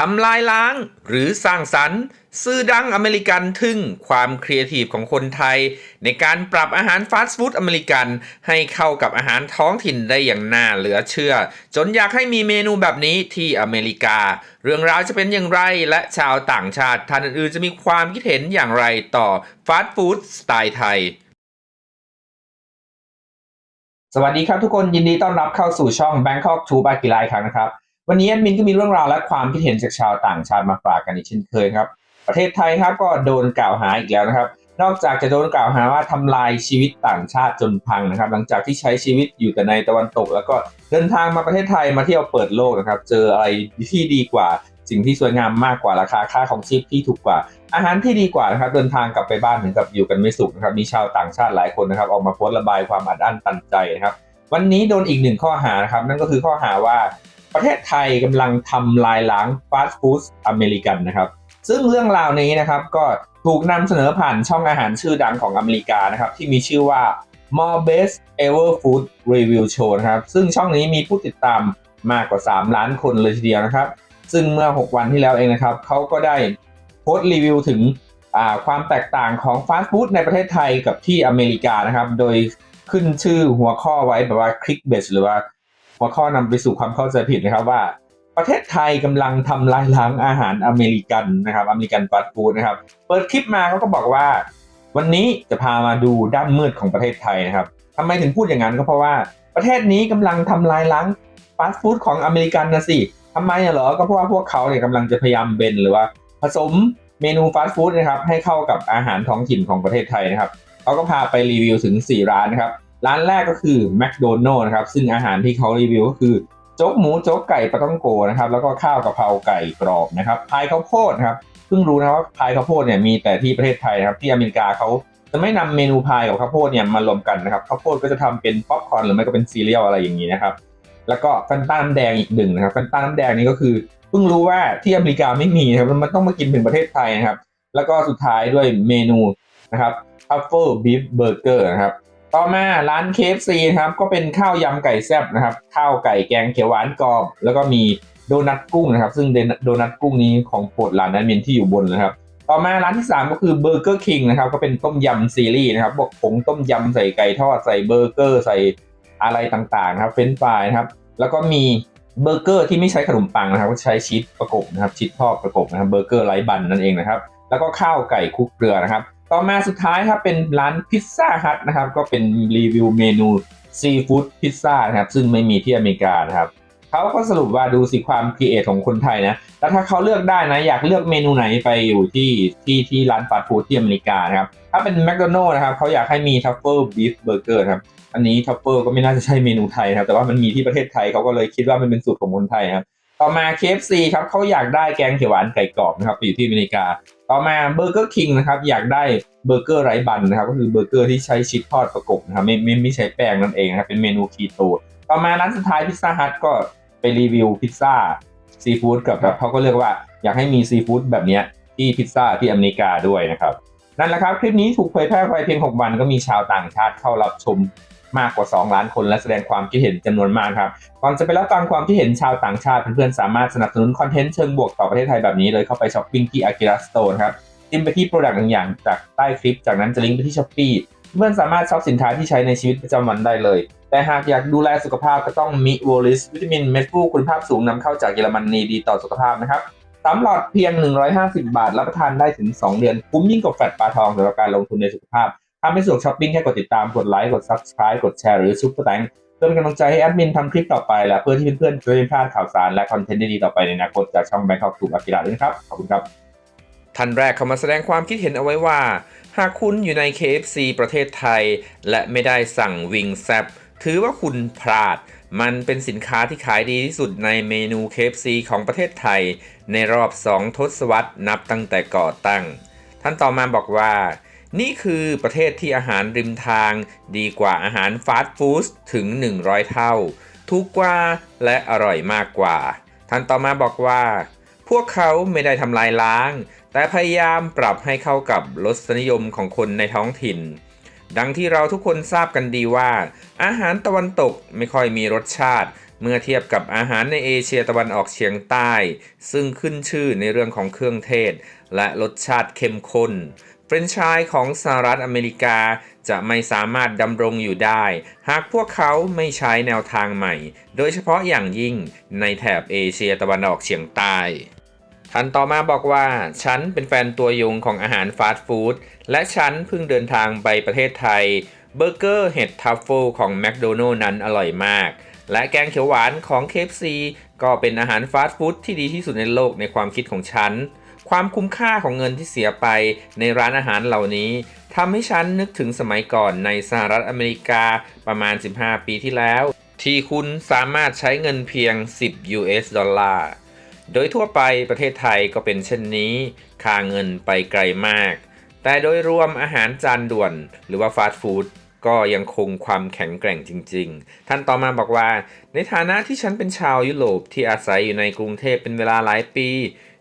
ทำลายล้างหรือสร้างสรรค์ ซื่อดังอเมริกันทึ่งความครีเอทีฟของคนไทย ในการปรับอาหารฟาสต์ฟู้ดอเมริกันให้เข้ากับอาหารท้องถิ่นได้อย่างน่าเหลือเชื่อ จนอยากให้มีเมนูแบบนี้ที่อเมริกา เรื่องราวจะเป็นอย่างไรและชาวต่างชาติท่านอื่นๆจะมีความคิดเห็นอย่างไรต่อฟาสต์ฟู้ดสไตล์ไทยสวัสดีครับทุกคนยินดีต้อนรับเข้าสู่ช่อง Bangkok to b a k i l a อีกครั้งนะครับ วันนี้แอดมินก็มีเรื่องราวและความคิดเห็นจากชาวต่างชาติมาฝากกันอีกเช่นเคยครับ ประเทศไทยครับก็โดนกล่าวหาอีกแล้วนะครับ นอกจากจะโดนกล่าวหาว่าทำลายชีวิตต่างชาติจนพังนะครับ หลังจากที่ใช้ชีวิตอยู่แต่ในตะวันตก แล้วก็เดินทางมาประเทศไทยมาเที่ยวเปิดโลกนะครับ เจออะไรที่ดีกว่าสิ่งที่สวยงามมากกว่าราคาค่าของชีพที่ถูกกว่า อาหารที่ดีกว่านะครับเดินทางกลับไปบ้านถึงกับอยู่กันไม่สุขนะครับมีชาวต่างชาติหลายคนนะครับ ออกมาโพสต์ระบายความอัดอั้นตันใจนะครับวันนี้โดนอีกหนึ่งข้อหานะครับ นั่นก็คือข้อหาว่า ประเทศไทยกำลังทำลายล้างฟาสต์ฟู้ดอเมริกันนะครับ ซึ่งเรื่องราวนี้นะครับก็ถูกนำเสนอผ่านช่องอาหารชื่อดังของอเมริกานะครับ ที่มีชื่อว่า More Best Ever Food Review Show นะครับ ซึ่งช่องนี้มีผู้ติดตามมากกว่า 3 ล้านคนเลยทีเดียวนะครับ ซึ่งเมื่อ 6 วันที่แล้วเองนะครับเขาก็ได้โพสต์รีวิวถึงความแตกต่างของฟาสต์ฟู้ดในประเทศไทยกับที่อเมริกานะครับ โดยขึ้นชื่อหัวข้อไว้แบบว่าคลิกเบสหรือว่า หัวข้อนำไปสู่ความเข้าใจผิดนะครับว่า ประเทศไทยกำลังทำลายล้างอาหารอเมริกันนะครับอเมริกันฟาสต์ฟู้ดนะครับ เปิดคลิปมาเขาก็บอกว่า วันนี้จะพามาดูด้านมืดของประเทศไทยนะครับทำไมถึงพูดอย่างนั้นก็เพราะว่าประเทศนี้กำลังทำลายล้างฟาสต์ฟู้ดของอเมริกันนะสิทำไมเหรอก็เพราะว่าพวกเขาเนี่ยกำลังจะพยายามเบนหรือว่า ผสมเมนูฟาสต์ฟู้ดนะครับให้เข้ากับอาหารท้องถิ่นของประเทศไทยนะครับเขาก็พาไปรีวิวถึง 4 ร้านนะครับ ร้านแรกก็คือแมคโดนัลล์นะครับซึ่งอาหารที่เขารีวิวก็คือโจ๊กหมูโจ๊กไก่ปลาต้องโกนะครับแล้วก็ข้าวกะเพราไก่กรอบนะครับพายข้าวโพดนะครับเพิ่งรู้นะว่าพายข้าวโพดเนี่ยมีแต่ที่ประเทศไทยนะครับที่อเมริกาเขาจะไม่นำเมนูพายกับข้าวโพดเนี่ยมารวมกันนะครับข้าวโพดก็จะทำเป็นป๊อปคอร์นหรือไม่ก็เป็นซีเรียลอะไรอย่างนี้นะครับแล้วก็แฟนต้าน้ำแดงอีกหนึ่งนะครับแฟนต้าน้ำแดงนี่ก็คือเพิ่งรู้ว่าที่อเมริกาไม่มีนะครับมันต้องมากินถึงประเทศไทยนะครับแล้วก็สุดท้ายด้วยเมนูนะครับทัฟเฟิลบีฟเบอร์เกอร์นะครับ ต่อมาร้าน KFC นะครับ ก็เป็นข้าวยำไก่แซ่บนะครับ ข้าวไก่แกงเขียวหวานกรอบ แล้วก็มีโดนัทกุ้งนะครับ ซึ่งโดนัทกุ้งนี้ของโปรดร้านนั้นเมนที่อยู่บนนะครับ ต่อมาร้านที่ 3 ก็คือเบอร์เกอร์คิงนะครับ ก็เป็นต้มยำซีรีส์นะครับพวกผงต้มยำใส่ไก่ทอดใส่เบอร์เกอร์ใส่อะไรต่างๆนะครับ เฟรนช์ฟรายนะครับ แล้วก็มีเบอร์เกอร์ที่ไม่ใช้ขนมปังนะครับก็ใช้ชีสประกบนะครับชีสทอดประกบนะครับเบอร์เกอร์ไร้บันนั่นเองนะครับ แล้วก็ข้าวไก่คุกเกลือนะครับ ต่อมาสุดท้ายครับเป็นร้านพิซซ่าฮัทนะครับก็เป็นรีวิวเมนูซีฟู้ดพิซซ่านะครับซึ่งไม่มีที่อเมริกานะครับเขาก็สรุปว่าดูสิความครีเอทของคนไทยนะแล้วถ้าเขาเลือกได้นะอยากเลือกเมนูไหนไปอยู่ที่ที่ที่ร้านฟาสต์ฟู้ดที่อเมริกานะครับถ้าเป็นแมคโดนัลล์นะครับเขาอยากให้มีทัฟเฟิลบีฟเบอร์เกอร์ครับอันนี้ทัฟเฟิลก็ไม่น่าจะใช่เมนูไทยนะครับแต่ว่ามันมีที่ประเทศไทยเขาก็เลยคิดว่ามันเป็นสูตรของคนไทยครับ ต่อมา KFC ครับเขาอยากได้แกงเขียวหวานไก่กรอบนะครับไปอยู่ที่อเมริกา ต่อมาเบอร์เกอร์คิงนะครับอยากได้เบอร์เกอร์ไร้บันนะครับก็คือเบอร์เกอร์ที่ใช้ชีสทอดประกบนะครับไม่ไม่ไม่ใช้แป้งนั่นเองนะครับเป็นเมนูคีโตต่อมาร้านสุดท้ายพิซซ่าฮัทก็ไปรีวิวพิซซ่าซีฟู้ดกับแบบเขาก็เรียกว่าอยากให้มีซีฟู้ดแบบนี้ที่พิซซ่าที่อเมริกาด้วยนะครับนั่นแหละครับ คลิปนี้ถูกเผยแพร่ไปเพียง 6 วันก็มีชาวต่างชาติเข้ารับชม มากกว่า 2 ล้านคนและแสดงความคิดเห็นจำนวนมากครับก่อนจะไปรับฟังความคิดเห็นชาวต่างชาติเพื่อนๆสามารถสนับสนุนคอนเทนต์เชิงบวกต่อประเทศไทยแบบนี้เลยเข้าไปช้อปปิ้งที่ Akira Store ครับจิ้มไปที่โปรดักต์อย่างจากใต้คลิป จากนั้นจะลิงก์ไปที่ช้อปปี้เพื่อนสามารถช็อปสินค้าที่ใช้ในชีวิตประจำวันได้เลย แต่หากอยากดูแลสุขภาพก็ต้องมีโวลิสวิตามินเม็ดฟูคุณภาพสูงนำเข้าจากเยอรมนีดีต่อสุขภาพนะครับสามหลอดเพียง 150 บาท รับประทานได้ถึง 2 เดือน คุ้มยิ่งกว่าแฟตปลาทองสำหรับการลงทุนในสุขภาพ ถ้าไม่สะดวกช้อปปิ้งแค่กดติดตามกดไลค์กด subscribe กดแชร์หรือซุปเปอร์แตงเพื่อเป็นกำลังใจให้แอดมินทำคลิปต่อไป และเพื่อที่เพื่อนๆจะไม่พลาดข่าวสารและคอนเทนต์ดีๆต่อไปในอนาคตจากช่องแบงค์ท็อกถูกอักิราด้วยนะครับขอบคุณครับท่านแรกเข้ามาแสดงความคิดเห็นเอาไว้ว่า หากคุณอยู่ใน KFC ประเทศไทย และไม่ได้สั่งวิงแซบถือว่าคุณพลาด มันเป็นสินค้าที่ขายดีที่สุดในเมนู KFC ของประเทศไทย ในรอบ 2 ทศวรรษนับตั้งแต่ก่อตั้ง ท่านต่อมาบอกว่า นี่คือประเทศที่อาหารริมทางดีกว่าอาหารฟาสต์ฟู้ดถึง 100 เท่า ถูกกว่าและอร่อยมากกว่า ท่านต่อมาบอกว่า พวกเขาไม่ได้ทำลายล้าง แต่พยายามปรับให้เข้ากับรสนิยมของคนในท้องถิ่น ดังที่เราทุกคนทราบกันดีว่า อาหารตะวันตกไม่ค่อยมีรสชาติ เมื่อเทียบกับอาหารในเอเชียตะวันออกเฉียงใต้ ซึ่งขึ้นชื่อในเรื่องของเครื่องเทศ และรสชาติเข้มข้น เฟรนช์ชายของสหรัฐอเมริกาจะไม่สามารถดำรงอยู่ได้ หากพวกเขาไม่ใช้แนวทางใหม่ โดยเฉพาะอย่างยิ่งในแถบเอเชียตะวันออกเฉียงใต้ท่านต่อมาบอกว่า ฉันเป็นแฟนตัวยงของอาหารฟาสต์ฟู้ดและฉันเพิ่งเดินทางไปประเทศไทย เบอร์เกอร์เห็ดทัฟเฟิลของแมคโดนัลล์นั้นอร่อยมาก และแกงเขียวหวานของ KFC ก็เป็นอาหารฟาสต์ฟู้ดที่ดีที่สุดในโลกในความคิดของฉัน ความคุ้มค่าของเงินที่เสียไปในร้านอาหารเหล่านี้ทำให้ฉันนึกถึงสมัยก่อนในสหรัฐอเมริกาประมาณ 15 ปีที่แล้ว ที่คุณสามารถใช้เงินเพียง 10 US ดอลลาร์ โดยทั่วไปประเทศไทยก็เป็นเช่นนี้ ค่าเงินไปไกลมาก แต่โดยรวมอาหารจานด่วน หรือว่าฟาสต์ฟู้ดก็ยังคงความแข็งแกร่งจริง ๆ ท่านต่อมาบอกว่า ในฐานะที่ฉันเป็นชาวยุโรปที่อาศัยอยู่ในกรุงเทพเป็นเวลาหลายปี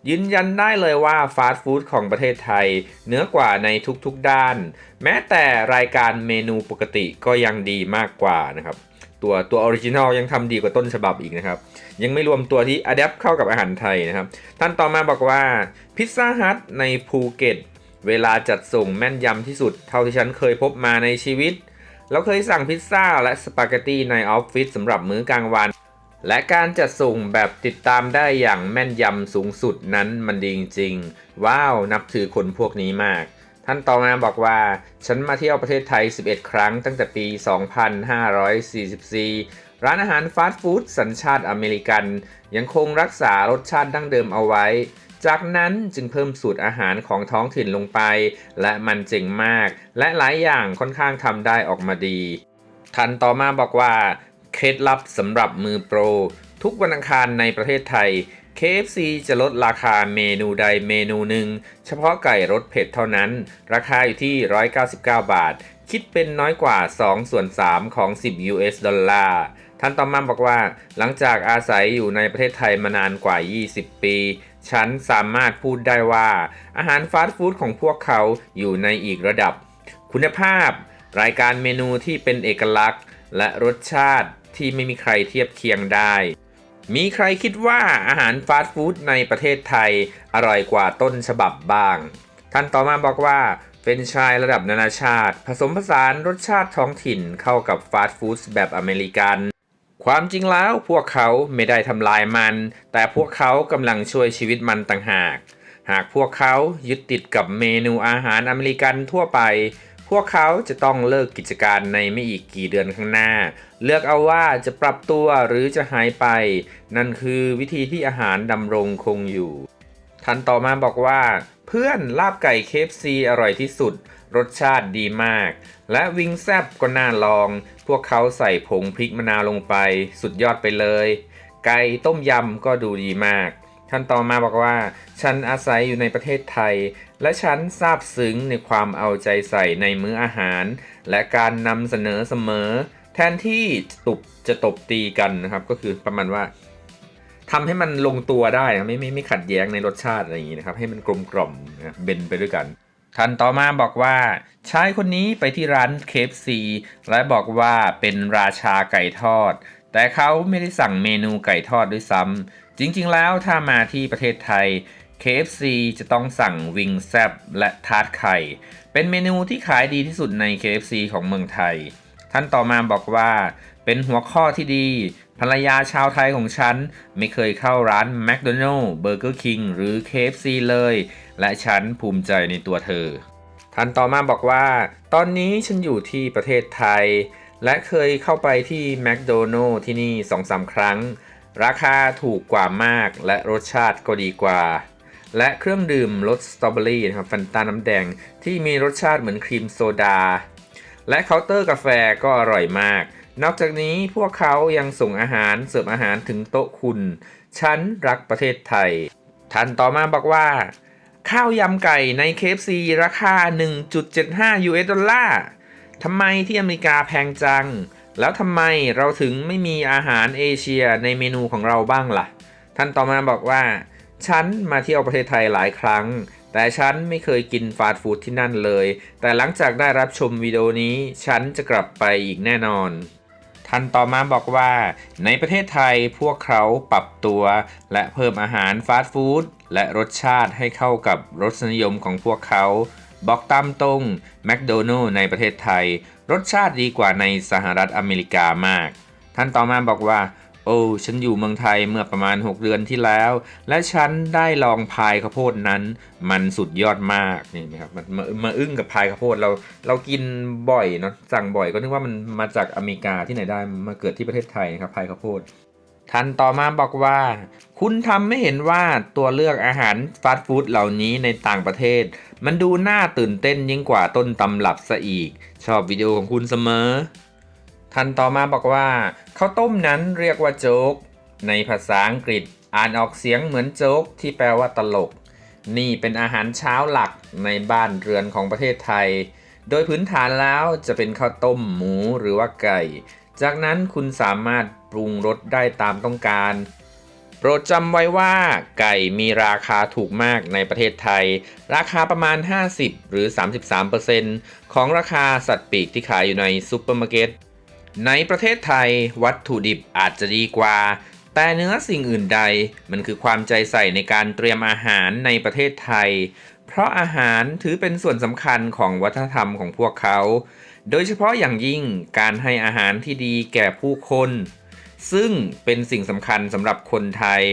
ยืนยันได้เลยว่าฟาสต์ฟู้ดของประเทศไทยเหนือกว่าในทุกๆด้าน แม้แต่รายการเมนูปกติก็ยังดีมากกว่านะครับตัวตัวออริจินอลยังทำดีกว่าต้นฉบับอีกนะครับ ยังไม่รวมตัวที่อัดแอปเข้ากับอาหารไทยนะครับ ท่านต่อมาบอกว่าพิซซ่าฮัทในภูเก็ต เวลาจัดส่งแม่นยำที่สุด เท่าที่ฉันเคยพบมาในชีวิต เราเคยสั่งพิซซ่าและสปาเกตตีในออฟฟิศสำหรับมื้อกลางวัน และการจัดส่งแบบติดตามได้อย่างแม่นยำสูงสุดนั้นมันดีจริงๆ ว้าว นับถือคนพวกนี้มาก ท่านต่อมาบอกว่า ฉันมาเที่ยวประเทศไทย 11 ครั้งตั้งแต่ปี 2544 ร้านอาหารฟาสต์ฟู้ดสัญชาติอเมริกัน ยังคงรักษารสชาติดั้งเดิมเอาไว้ จากนั้นจึงเพิ่มสูตรอาหารของท้องถิ่นลงไป และมันเจ๋งมาก และหลายอย่างค่อนข้างทำได้ออกมาดีท่านต่อมาบอกว่า เคล็ดลับสำหรับมือโปร ทุกวันอังคารในประเทศไทย KFC จะลดราคาเมนูใดเมนูหนึ่ง เฉพาะไก่รสเผ็ดเท่านั้น ราคาอยู่ที่ 199 บาท คิดเป็นน้อยกว่า 2 ส่วน 3 ของ 10 US ดอลลาร์ท่านต่อมาบอกว่า หลังจากอาศัยอยู่ในประเทศไทยมานานกว่า 20 ปี ฉันสามารถพูดได้ว่า อาหารฟาสต์ฟู้ดของพวกเขาอยู่ในอีกระดับ คุณภาพ รายการเมนูที่เป็นเอกลักษณ์ และรสชาติ ที่ไม่มีใครเทียบเคียงได้ มีใครคิดว่าอาหารฟาสต์ฟู้ดในประเทศไทยอร่อยกว่าต้นฉบับบ้าง ท่านต่อมาบอกว่าเป็นชายระดับนานาชาติ ผสมผสานรสชาติท้องถิ่นเข้ากับฟาสต์ฟู้ดแบบอเมริกัน ความจริงแล้วพวกเขาไม่ได้ทำลายมัน แต่พวกเขากำลังช่วยชีวิตมันต่างหาก หากพวกเขายึดติดกับเมนูอาหารอเมริกันทั่วไป วกเขาจะต้องเลิกกิจการในไม่อีกกี่เดือนข้างหน้า เลือกเอาว่าจะปรับตัวหรือจะหายไป นั่นคือวิธีที่อาหารดำรงคงอยู่ ท่านต่อมาบอกว่า เพื่อนลาบไก่เคฟซีอร่อยที่สุด รสชาติดีมาก และวิงแซบก็น่าลอง พวกเขาใส่ผงพริกมะนาวลงไป สุดยอดไปเลย ไก่ต้มยำก็ดูดีมาก ท่านต่อมาบอกว่า ฉันอาศัยอยู่ในประเทศไทย และฉันซาบซึ้งในความเอาใจใส่ในมื้ออาหาร และการนำเสนอเสมอ แทนที่ตบจะตบตีกันนะครับ ก็คือประมาณว่าทำให้มันลงตัวได้นะไม่ไม่ไม่ขัดแย้งในรสชาติอะไรอย่างนี้นะครับ ให้มันกลมกล่อมนะเบนไปด้วยกันท่านต่อมาบอกว่าชายคนนี้ไปที่ร้านเคฟซีและบอกว่าเป็นราชาไก่ทอด แต่เขาไม่ได้สั่งเมนูไก่ทอดด้วยซ้ำ จริงๆ แล้วถ้ามาที่ประเทศไทย KFC จะต้องสั่งวิงแซบและทาร์ตไข่ เป็นเมนูที่ขายดีที่สุดใน KFC ของเมืองไทย ท่านต่อมาบอกว่า เป็นหัวข้อที่ดี ภรรยาชาวไทยของฉัน ไม่เคยเข้าร้าน McDonald's Burger King หรือ KFC เลย และฉันภูมิใจในตัวเธอ ท่านต่อมาบอกว่า ตอนนี้ฉันอยู่ที่ประเทศไทย และเคยเข้าไปที่ McDonald's ที่นี่ 2-3 ครั้ง ราคาถูกกว่ามากและรสชาติก็ดีกว่า และเครื่องดื่มรสสตรอเบอรี่นะครับฟันตาน้ำแดงที่มีรสชาติเหมือนครีมโซดา และเคาน์เตอร์กาแฟก็อร่อยมาก นอกจากนี้พวกเขายังส่งอาหารเสิร์ฟอาหารถึงโต๊ะคุณ ฉันรักประเทศไทย ท่านต่อมาบอกว่า ข้าวยำไก่ใน KFC ราคา 1.75 US ดอลลาร์ทำไมที่อเมริกาแพงจัง แล้วทำไมเราถึงไม่มีอาหารเอเชียในเมนูของเราบ้างล่ะ ท่านต่อมาบอกว่า ฉันมาเที่ยวประเทศไทยหลายครั้ง แต่ฉันไม่เคยกินฟาสต์ฟู้ดที่นั่นเลย แต่หลังจากได้รับชมวิดีโอนี้ ฉันจะกลับไปอีกแน่นอนท่านต่อมาบอกว่า ในประเทศไทยพวกเขาปรับตัว และเพิ่มอาหารฟาสต์ฟู้ดและรสชาติให้เข้ากับรสนิยมของพวกเขา บอกตามตรงแมคโดนัลล์ในประเทศไทย รสชาติดีกว่าในสหรัฐอเมริกามาก ท่านต่อมาบอกว่า โอ้ฉันอยู่เมืองไทยเมื่อประมาณ 6 เดือนที่แล้ว และฉันได้ลองพายข้าวโพดนั้น มันสุดยอดมากนี่นะครับมันมามาอึ้งกับพายข้าวโพดเราเรากินบ่อยเนาะสั่งบ่อยก็นึกว่ามันมาจากอเมริกาที่ไหนได้มาเกิดที่ประเทศไทยนะครับพายข้าวโพด ท่านต่อมาบอกว่า คุณทำไม่เห็นว่าตัวเลือกอาหารฟาสต์ฟู้ดเหล่านี้ในต่างประเทศ มันดูน่าตื่นเต้นยิ่งกว่าต้นตำรับซะอีก ชอบวิดีโอของคุณเสมอ ท่านต่อมาบอกว่าข้าวต้มนั้นเรียกว่าโจ๊ก ในภาษาอังกฤษอ่านออกเสียงเหมือนโจ๊กที่แปลว่าตลก นี่เป็นอาหารเช้าหลักในบ้านเรือนของประเทศไทย โดยพื้นฐานแล้วจะเป็นข้าวต้มหมูหรือว่าไก่ จากนั้นคุณสามารถ ปรุงรสได้ตามต้องการ โปรดจำไว้ว่าไก่มีราคาถูกมากในประเทศไทย ราคาประมาณ 50 หรือ 33%ของราคาสัตว์ปีกที่ขายอยู่ในซูเปอร์มาร์เก็ตในประเทศไทยวัตถุดิบอาจจะดีกว่า แต่เนื้อสิ่งอื่นใดมันคือความใจใส่ในการเตรียมอาหารในประเทศไทย เพราะอาหารถือเป็นส่วนสำคัญของวัฒนธรรมของพวกเขา โดยเฉพาะอย่างยิ่งการให้อาหารที่ดีแก่ผู้คน ซึ่งเป็นสิ่งสำคัญสำหรับคนไทย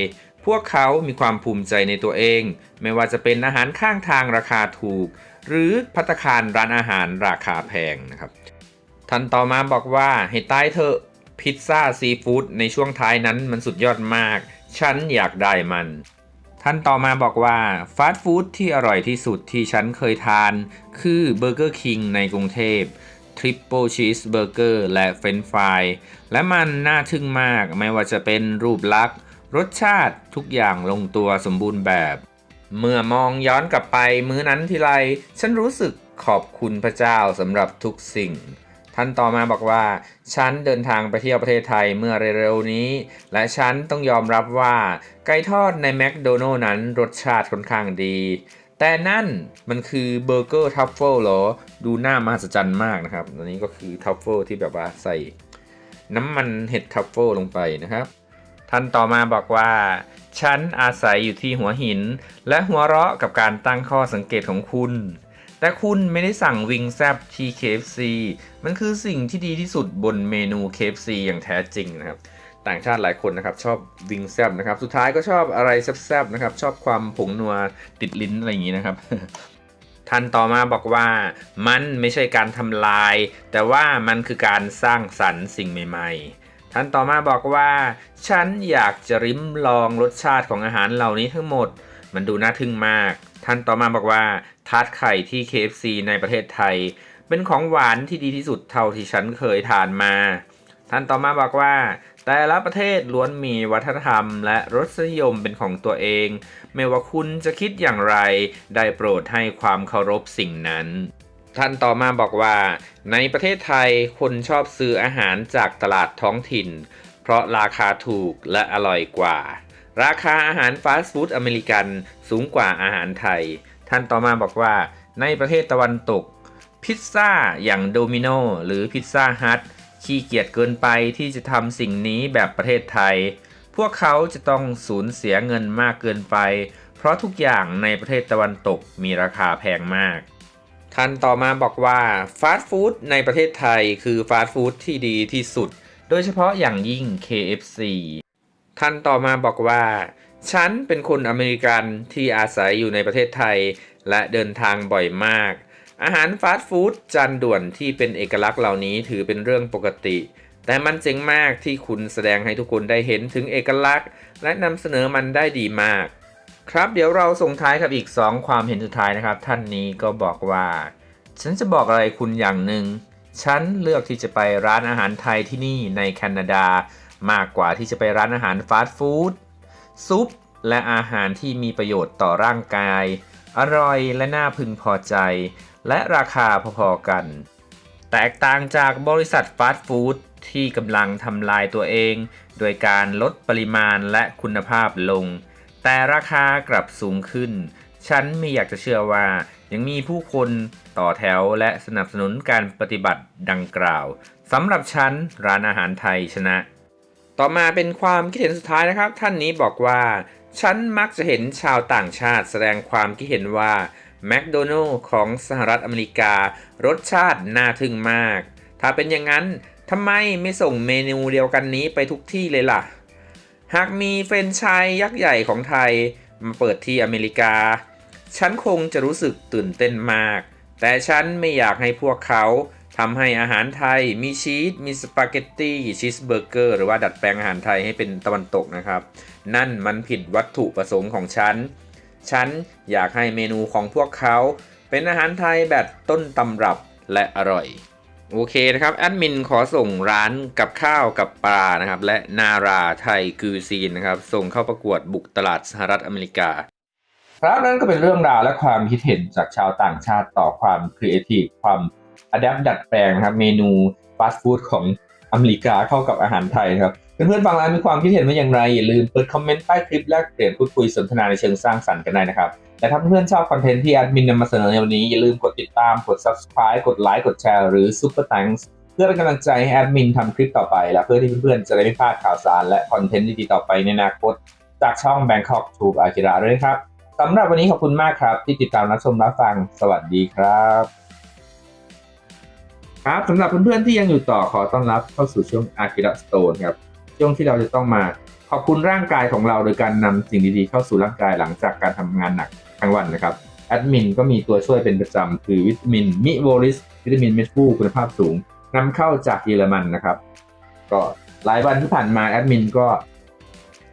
พวกเขามีความภูมิใจในตัวเอง ไม่ว่าจะเป็นอาหารข้างทางราคาถูก หรือพัตคารร้านอาหารราคาแพงนะครับท่านต่อมาบอกว่าให้ตายเถอะพิซซ่าซีฟู้ดในช่วงท้ายนั้นมันสุดยอดมาก ฉันอยากได้มัน ท่านต่อมาบอกว่าฟาสต์ฟู้ดที่อร่อยที่สุดที่ฉันเคยทาน คือเบอร์เกอร์คิงในกรุงเทพ ทริปเปิลชีสเบอร์เกอร์และเฟรนฟรายและมันน่าทึ่งมากไม่ว่าจะเป็นรูปลักษณ์ รสชาติทุกอย่างลงตัวสมบูรณ์แบบ เมื่อมองย้อนกลับไปมื้อนั้นทีไร ฉันรู้สึกขอบคุณพระเจ้าสำหรับทุกสิ่ง ท่านต่อมาบอกว่า ฉันเดินทางไปเที่ยวประเทศไทยเมื่อเร็วๆนี้ และฉันต้องยอมรับว่า ไก่ทอดในแมคโดนัลล์นั้นรสชาติค่อนข้างดี แต่นั่นมันคือเบอร์เกอร์ทัฟเฟิลหรอ ดูหน่ามหัศจรรย์มากนะครับอันนี้ก็คือทัฟเฟิลที่แบบว่าใส่น้ำมันเห็ดทัฟเฟิลลงไปนะครับ ท่านต่อมาบอกว่า ฉันอาศัยอยู่ที่หัวหิน และหัวเราะกับการตั้งข้อสังเกตของคุณ แต่คุณไม่ได้สั่งวิงแซบที่ KFC มันคือสิ่งที่ดีที่สุดบนเมนู KFC อย่างแท้จริงนะครับ ต่างชาติหลายคนนะครับชอบวิงแซบนะครับ สุดท้ายก็ชอบอะไรแซบๆนะครับชอบความผงนัวติดลิ้นอะไรอย่างนี้นะครับท่านต่อมาบอกว่ามันไม่ใช่การทำลาย แต่ว่ามันคือการสร้างสรรค์สิ่งใหม่ ๆ ท่านต่อมาบอกว่า ฉันอยากจะริมลองรสชาติของอาหารเหล่านี้ทั้งหมด มันดูน่าทึ่งมาก ท่านต่อมาบอกว่า ทาร์ตไข่ที่ KFC ในประเทศไทย เป็นของหวานที่ดีที่สุดเท่าที่ฉันเคยทานมา ท่านต่อมาบอกว่า แต่ละประเทศล้วนมีวัฒนธรรมและรสนิยมเป็นของตัวเอง ไม่ว่าคุณจะคิดอย่างไร ได้โปรดให้ความเคารพสิ่งนั้น ท่านต่อมาบอกว่า ในประเทศไทยคนชอบซื้ออาหารจากตลาดท้องถิ่น เพราะราคาถูกและอร่อยกว่า ราคาอาหารฟาสต์ฟู้ดอเมริกันสูงกว่าอาหารไทย ท่านต่อมาบอกว่า ในประเทศตะวันตก พิซซ่าอย่างโดมิโนหรือพิซซ่าฮัท ขี้เกียจเกินไปที่จะทำสิ่งนี้แบบประเทศไทย พวกเขาจะต้องสูญเสียเงินมากเกินไป เพราะทุกอย่างในประเทศตะวันตกมีราคาแพงมากท่านต่อมาบอกว่าฟาสต์ฟู้ดในประเทศไทยคือฟาสต์ฟู้ดที่ดีที่สุด โดยเฉพาะอย่างยิ่ง KFC ท่านต่อมาบอกว่า ฉันเป็นคนอเมริกันที่อาศัยอยู่ในประเทศไทย และเดินทางบ่อยมาก อาหารฟาสต์ฟู้ดจานด่วนที่เป็นเอกลักษณ์เหล่านี้ถือเป็นเรื่องปกติ แต่มันเจ๋งมากที่คุณแสดงให้ทุกคนได้เห็นถึงเอกลักษณ์ และนำเสนอมันได้ดีมาก ครับเดี๋ยวเราส่งท้ายกับอีก 2 ความเห็นสุดท้ายนะครับ ท่านนี้ก็บอกว่า ฉันจะบอกอะไรคุณอย่างหนึ่ง ฉันเลือกที่จะไปร้านอาหารไทยที่นี่ในแคนาดามากกว่าที่จะไปร้านอาหารฟาสต์ฟู้ดซุปและอาหารที่มีประโยชน์ต่อร่างกาย อร่อยและน่าพึงพอใจ และราคาพอๆกัน แตกต่างจากบริษัทฟาสต์ฟู้ดที่กำลังทำลายตัวเอง โดยการลดปริมาณและคุณภาพลง แต่ราคากลับสูงขึ้น ฉันไม่อยากจะเชื่อว่ายังมีผู้คนต่อแถวและสนับสนุนการปฏิบัติดังกล่าวสำหรับฉันร้านอาหารไทยชนะ ต่อมาเป็นความคิดเห็นสุดท้ายนะครับ ท่านนี้บอกว่า ฉันมักจะเห็นชาวต่างชาติแสดงความคิดเห็นว่า แมคโดนัลล์ของสหรัฐอเมริกา รสชาติน่าทึ่งมาก ถ้าเป็นอย่างนั้นทำไมไม่ส่งเมนูเดียวกันนี้ไปทุกที่เลยล่ะ หากมีเฟรนชายยักษ์ใหญ่ของไทย มาเปิดที่อเมริกา ฉันคงจะรู้สึกตื่นเต้นมาก แต่ฉันไม่อยากให้พวกเขาทำให้อาหารไทยมีชีส มีสปาเกตตี้ชีสเบอร์เกอร์หรือว่าดัดแปลงอาหารไทยให้เป็นตะวันตกนะครับ นั่นมันผิดวัตถุประสงค์ของฉัน ฉันอยากให้เมนูของพวกเขา เป็นอาหารไทยแบบต้นตำรับและอร่อย โอเคนะครับแอดมินขอส่งร้านกับข้าวกับปลานะครับ และนาราไทยกูซีนนะครับ ส่งเข้าประกวดบุกตลาดสหรัฐอเมริกา ครับนั่นก็เป็นเรื่องราวและความคิดเห็นจากชาวต่างชาติต่อความครีเอทีฟความอัดแอปดัดแปลงนะครับ เมนูฟาสต์ฟู้ดของอเมริกาเข้ากับอาหารไทยครับ เพื่อนๆฟังแล้วมีความคิดเห็นว่าอย่างไร อย่าลืมเปิดคอมเมนต์ใต้คลิปแลกเปลี่ยนพูดคุยสนทนาในเชิงสร้างสรรค์กันได้นะครับแต่ถ้าเพื่อนๆชอบคอนเทนต์ที่แอดมินนำมาเสนอในวันนี้ อย่าลืมกดติดตามกด subscribe กดไลค์กดแชร์หรือ super thanks เพื่อเป็นกำลังใจให้แอดมินทำคลิปต่อไป และเพื่อที่เพื่อนๆจะได้ไม่พลาดข่าวสาร และคอนเทนต์ดีๆต่อไปในอนาคต จากช่อง Bangkok Tube Akira ด้วยนะครับสำหรับวันนี้ขอบคุณมากครับ ที่ติดตามรับชมรับฟัง สวัสดีครับ ครับสำหรับเพื่อนๆที่ยังอยู่ต่อขอต้อนรับเข้าสู่ช่วง Akira Stone ครับ ช่วงที่เราจะต้องมาขอบคุณร่างกายของเราโดยการนำสิ่งดีๆเข้าสู่ร่างกายหลังจากการทำงานหนักทั้งวันนะครับแอดมินก็มีตัวช่วยเป็นประจำคือวิตามินมิโวลิสวิตามินเม็ดฟูคุณภาพสูงนำเข้าจากเยอรมันนะครับ ก็หลายวันที่ผ่านมาแอดมินก็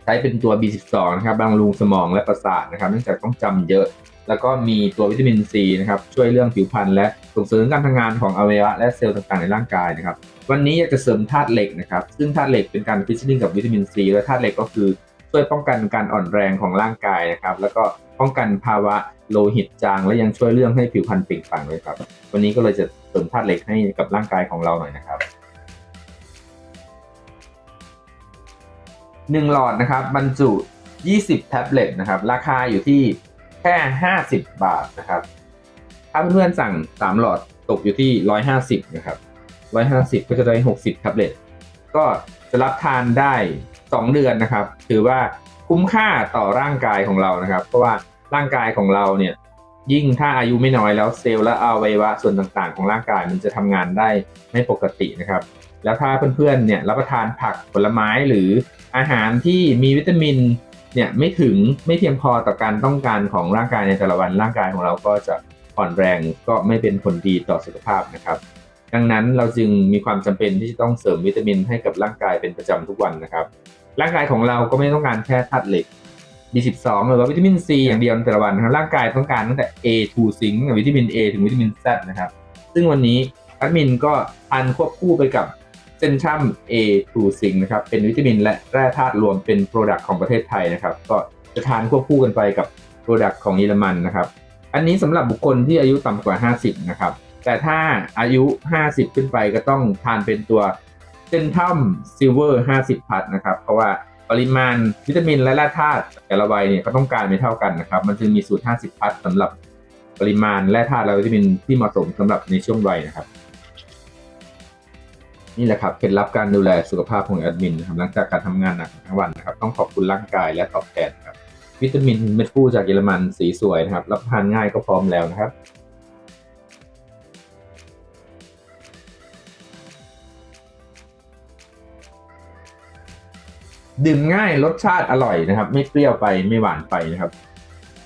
ใช้เป็นตัว B12 นะครับบำรุงสมองและประสาทนะครับเนื่องจากต้องจำเยอะ แล้วก็มีตัววิตามินซีนะครับช่วยเรื่องผิวพรรณและส่งเสริมการทำงานของอวัยวะและเซลล์ต่างๆในร่างกายนะครับวันนี้อยากจะเสริมธาตุเหล็กนะครับซึ่งธาตุเหล็กเป็นการฟิชชิ่งกับวิตามินซีและธาตุเหล็กก็คือช่วยป้องกันการอ่อนแรงของร่างกายนะครับแล้วก็ป้องกันภาวะโลหิตจาง และยังช่วยเรื่องให้ผิวพรรณเปล่งปลั่งเลยครับ วันนี้ก็เลยจะเสริมธาตุเหล็กให้กับร่างกายของเราหน่อยนะครับหนึ่งหลอดนะครับบรรจุ 20 แท็บเล็ตนะครับราคาอยู่ที่ แค่ 50 บาทนะครับ ถ้าเพื่อนๆสั่ง 3 หลอดตกอยู่ที่ 150 นะครับ 150 ก็จะได้ 60แท็บเล็ตก็จะรับทานได้ 2 เดือนนะครับ ถือว่าคุ้มค่าต่อร่างกายของเรานะครับ เพราะว่าร่างกายของเราเนี่ยยิ่งถ้าอายุไม่น้อยแล้วเซลล์และอวัยวะส่วนต่างๆ ของร่างกายมันจะทำงานได้ไม่ปกตินะครับ แล้วถ้าเพื่อนๆเนี่ยรับประทานผักผลไม้หรืออาหารที่มีวิตามิน เนี่ยไม่ถึงไม่เพียงพอต่อการต้องการของร่างกายในแต่ละวันร่างกายของเราก็จะอ่อนแรงก็ไม่เป็นผลดีต่อสุขภาพนะครับ ดังนั้นเราจึงมีความจำเป็นที่จะต้องเสริมวิตามินให้กับร่างกายเป็นประจำทุกวันนะครับ ร่างกายของเราก็ไม่ต้องการแค่ธาตุเหล็ก B12 หรือว่าวิตามิน C อย่างเดียวในแต่ละวันนะครับร่างกายต้องการตั้งแต่ A2 ซิงค์วิตามิน A ถึงวิตามิน Z นะครับ ซึ่งวันนี้แอดมินก็ทานควบคู่ไปกับ เซนชัม A2 ซิงนะครับ เป็นวิตามินและแร่ธาตุรวมเป็นโปรดักต์ของประเทศไทยนะครับ ก็จะทานควบคู่กันไปกับโปรดักต์ของเยอรมันนะครับ อันนี้สำหรับบุคคลที่อายุต่ำกว่า 50 นะครับ แต่ถ้าอายุ 50 ขึ้นไปก็ต้องทานเป็นตัวเซนทัมซิลเวอร์ 50 พัทนะครับ เพราะว่าปริมาณวิตามินและแร่ธาตุแต่ละวัยเนี่ยก็ต้องการไม่เท่ากันนะครับ มันจึงมีสูตร 50 พัทสำหรับปริมาณแร่ธาตุและวิตามินที่เหมาะสมสำหรับในช่วงวัยนะครับ นี่แหละครับเคล็ดลับการดูแลสุขภาพของแอดมินนะครับหลังจากการทำงานหนักทั้งวันนะครับ ต้องขอบคุณร่างกายและตอบแทนครับ วิตามินเม็ดฟูจากเยอรมันสีสวยนะครับ รับทานง่ายก็พร้อมแล้วนะครับดื่มง่ายรสชาติอร่อยนะครับ ไม่เปรี้ยวไปไม่หวานไปนะครับ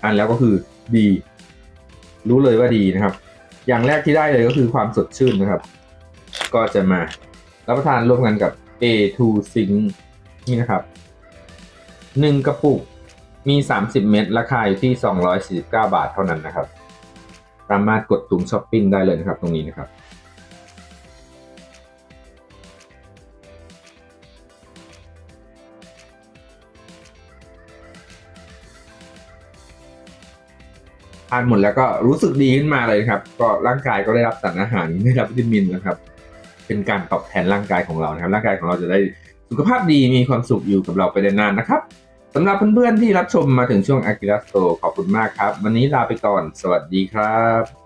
อันแล้วก็คือดี รู้เลยว่าดีนะครับ อย่างแรกที่ได้เลยก็คือความสดชื่นนะครับ ก็จะมา รับประทานร่วมกันกับ A2 Zinc นี่นะครับหนึ่งกระปุกมี 30 เม็ดราคาอยู่ที่ 249 บาทเท่านั้นนะครับ สามารถกดตุ่มช้อปปิ้งได้เลยนะครับ ตรงนี้นะครับ ทานหมดแล้วก็รู้สึกดีขึ้นมาเลยครับ ก็ร่างกายก็ได้รับสารอาหารได้รับวิตามินนะครับ เป็นการตอบแทนร่างกายของเรานะครับร่างกายของเราจะได้สุขภาพดีมีความสุขอยู่กับเราไปได้นานนะครับสำหรับเพื่อนๆที่รับชมมาถึงช่วงอากิระโตขอบคุณมากครับ วันนี้ลาไปก่อน สวัสดีครับ